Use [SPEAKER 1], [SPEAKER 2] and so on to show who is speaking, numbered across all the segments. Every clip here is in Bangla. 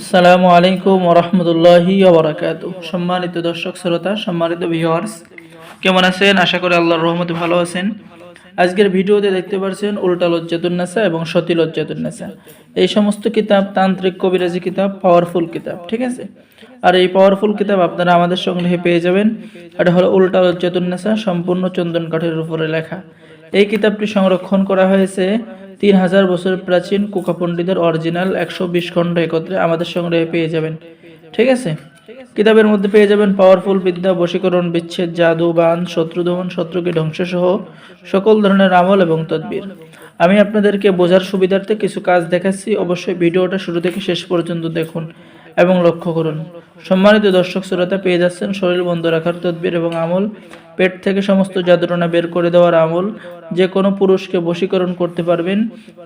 [SPEAKER 1] আসসালামু আলাইকুম ওরহমতুল্লাহি ওবরাকাতু সম্মানিত দর্শক, শ্রোতা, সম্মানিত ভিউয়ার্স কেমন আছেন? আশা করি আল্লাহর রহমতে ভালো আছেন। আজকের ভিডিওতে দেখতে পাচ্ছেন উল্টা লজ্জাতুন্নেসা এবং সতী লজ্জাতুন্নেসা এই সমস্ত কিতাব তান্ত্রিক কবিরাজি কিতাব পাওয়ারফুল কিতাব, ঠিক আছে? আর এই পাওয়ারফুল কিতাব আপনারা আমাদের সংগ্রহে পেয়ে যাবেন। এটা হলো উল্টা লজ্জাতুন্নেসা সম্পূর্ণ চন্দন কাঠের উপরে লেখা। এই কিতাবটি সংরক্ষণ করা হয়েছে তিন হাজার বছর প্রাচীন কুকা পণ্ডিতের অরিজিনাল একশো বিশ খণ্ড একত্রে আমাদের সংগ্রহে পেয়ে যাবেন। ঠিক আছে? কিতাবের মধ্যে পেয়ে যাবেন পাওয়ারফুল বিদ্যা, বশীকরণ, বিচ্ছেদ, জাদু বান শত্রুদমন, শত্রুকে ধ্বংস সহ সকল ধরনের আমল এবং তদবির। আমি আপনাদেরকে বোঝার সুবিধার্থে কিছু কাজ দেখাচ্ছি। অবশ্যই ভিডিওটা শুরু থেকে শেষ পর্যন্ত দেখুন এবং লক্ষ্য করুন। সম্মানিত দর্শক শ্রোতা পেয়ে যাচ্ছেন শরীর বন্ধ রাখার তদবির এবং আমল। পেট থেকে সমস্ত জাদুটনা বের করে দেওয়ার আমল যে কোনো পুরুষকে বশীকরণ করতে পারবেন,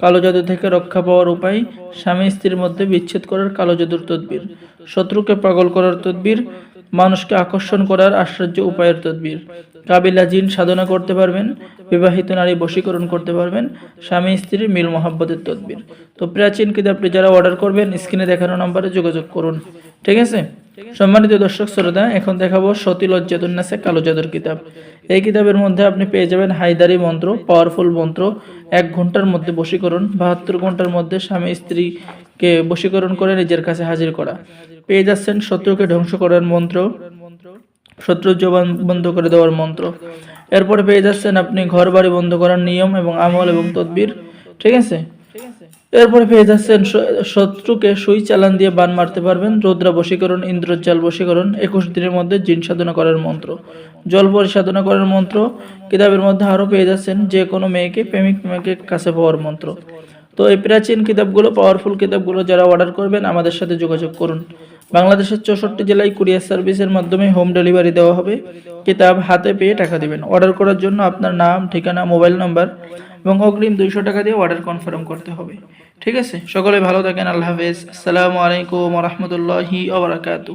[SPEAKER 1] কালো জাদু থেকে রক্ষা পাওয়ার উপায়, স্বামী স্ত্রীর মধ্যে বিচ্ছেদ করার কালো জাদুর তদবির, শত্রুকে পাগল করার তদবির, মানুষকে আকর্ষণ করার আশ্চর্য উপায়ের তদবির, কাবিলা জিন সাধনা করতে পারবেন, বিবাহিত নারী বশীকরণ করতে পারবেন, স্বামী স্ত্রীর মিল মহাব্বতের তদবির। তো প্রাচীন কিতাবটি যারা অর্ডার করবেন স্ক্রিনে দেখানো নম্বরে যোগাযোগ করুন। ঠিক আছে? সম্মানিত দর্শক শ্রোতা, এখন দেখাবো সতী লজ্জাতুন্নাসে কালো জাদুর কিতাব। এই কিতাবের মধ্যে আপনি পেয়ে যাবেন হায়দারি মন্ত্র পাওয়ারফুল মন্ত্র, এক ঘণ্টার মধ্যে বশীকরণ, বাহাত্তর ঘণ্টার মধ্যে স্বামী স্ত্রীকে বশীকরণ করে নিজের কাছে হাজির করা। পেয়ে যাচ্ছেন শত্রুকে ধ্বংস করার মন্ত্র শত্রুর জবান বন্ধ করে দেওয়ার মন্ত্র। এরপরে পেয়ে যাচ্ছেন আপনি ঘর বাড়ি বন্ধ করার নিয়ম এবং আমল এবং তদবির। ঠিক আছে? এরপরে পেয়ে যাচ্ছেন শত্রুকে সুই চালান দিয়ে বান মারতে পারবেন। রৌদ্রা বশীকরণ ইন্দ্রজাল বশীকরণ, একুশ দিনের মধ্যে জিন সাধনা করার মন্ত্র। জল পরিসাধনা করার মন্ত্র। কিতাবের মধ্যে আরও পেয়ে যাচ্ছেন যে কোনো মেয়েকে, প্রেমিক প্রেমিকের কাছে পাওয়ার মন্ত্র। তো এই প্রাচীন কিতাবগুলো পাওয়ারফুল কিতাবগুলো যারা অর্ডার করবেন, আমাদের সাথে যোগাযোগ করুন। বাংলাদেশের চৌষট্টি জেলায় কুরিয়ার সার্ভিসের মাধ্যমে হোম ডেলিভারি দেওয়া হবে। কিতাব হাতে পেয়ে টাকা দেবেন। অর্ডার করার জন্য আপনার নাম, ঠিকানা মোবাইল নাম্বার এবং অগ্রিম দুইশো টাকা দিয়ে অর্ডার কনফার্ম করতে হবে। ঠিক আছে? সকলে ভালো থাকেন, আল্লাহ হাফেজ। আসসালামু আলাইকুম রহমতুল্লাহি ওবরাকাতু